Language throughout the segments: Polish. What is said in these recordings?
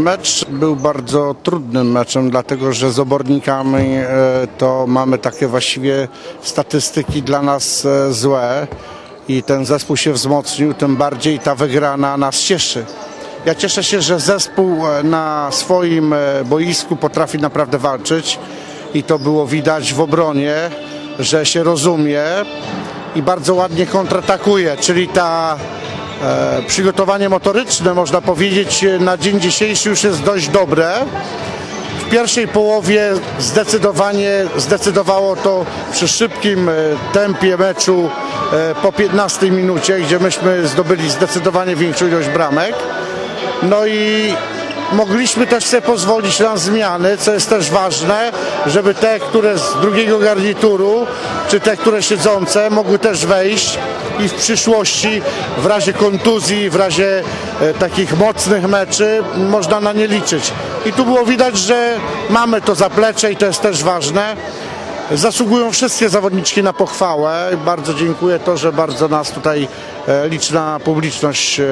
Mecz był bardzo trudnym meczem, dlatego że z obornikami e, to mamy takie właściwie statystyki dla nas e, złe. I ten zespół się wzmocnił, tym bardziej ta wygrana nas cieszy. Ja cieszę się, że zespół e, na swoim boisku potrafi naprawdę walczyć. I to było widać w obronie, że się rozumie i bardzo ładnie kontratakuje, czyli ta przygotowanie motoryczne można powiedzieć e, na dzień dzisiejszy już jest dość dobre. W pierwszej połowie zdecydowanie zdecydowało to przy szybkim e, tempie meczu e, po 15 minucie, gdzie myśmy zdobyli zdecydowanie większą ilość bramek. No i mogliśmy też sobie pozwolić na zmiany, co jest też ważne, żeby te, które z drugiego garnituru, czy te, które siedzące, mogły też wejść i w przyszłości w razie kontuzji, w razie e, takich mocnych meczy można na nie liczyć. I tu było widać, że mamy to zaplecze i to jest też ważne. Zasługują wszystkie zawodniczki na pochwałę. Bardzo dziękuję to, że bardzo nas tutaj e, liczna publiczność e,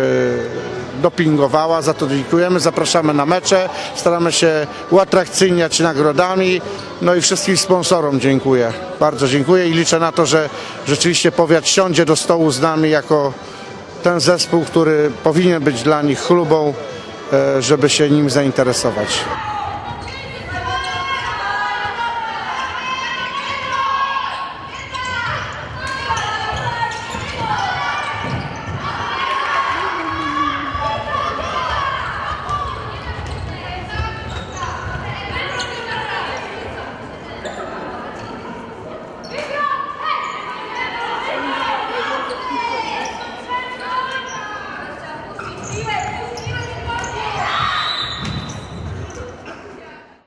dopingowała. Za to dziękujemy. Zapraszamy na mecze. Staramy się uatrakcyjniać nagrodami. No i wszystkim sponsorom dziękuję. Bardzo dziękuję i liczę na to, że rzeczywiście powiat siądzie do stołu z nami jako ten zespół, który powinien być dla nich chlubą, e, żeby się nim zainteresować.